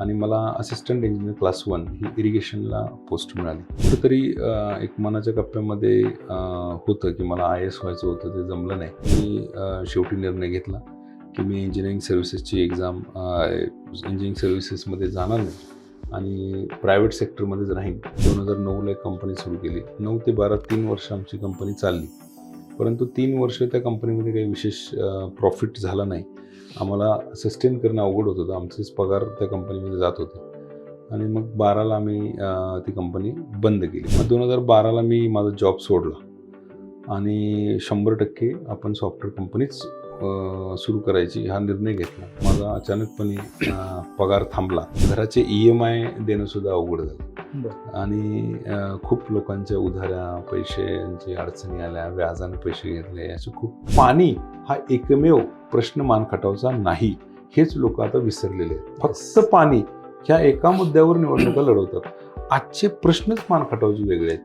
आणि मला assistant engineer class one ही इरिगेशनला पोस्ट मिळाली. कुठंतरी एक मनाच्या कप्प्यामध्ये होतं की मला आय एस व्हायचं होतं ते जमलं नाही. मी शेवटी निर्णय घेतला की मी इंजिनिअरिंग सर्व्हिसेसची एक्झाम इंजिनिअरिंग सर्व्हिसेसमध्ये जाणार नाही आणि प्रायव्हेट सेक्टरमध्येच राहीन. दोन हजार नऊला एक कंपनी सुरू केली. नऊ ते बारा तीन वर्ष आमची कंपनी चालली. परंतु तीन वर्ष त्या कंपनीमध्ये काही विशेष प्रॉफिट झाला नाही. आम्हाला सस्टेन करणं अवघड होत होतं. आमचेच पगार त्या कंपनीमध्ये जात होते. आणि मग बाराला आम्ही ती कंपनी बंद केली. मग दोन हजार बाराला मी माझा जॉब सोडला. आणि शंभर टक्के आपण सॉफ्टवेअर कंपनीच सुरू करायची हा निर्णय घेतला. माझा अचानकपणे पगार थांबला. घराचे ई एम आय देणंसुद्धा अवघड झालं. आणि खूप लोकांच्या उधाऱ्या पैशांची अडचणी आल्या व्याजाने पैसे घेतले. असे खूप पाणी हा एकमेव प्रश्न मानखटावचा नाही. हेच लोक आता विसरलेले आहेत. फक्त पाणी ह्या एका मुद्द्यावर निवडणुका लढवतात. आजचे प्रश्नच मानखटावचे वेगळे आहेत.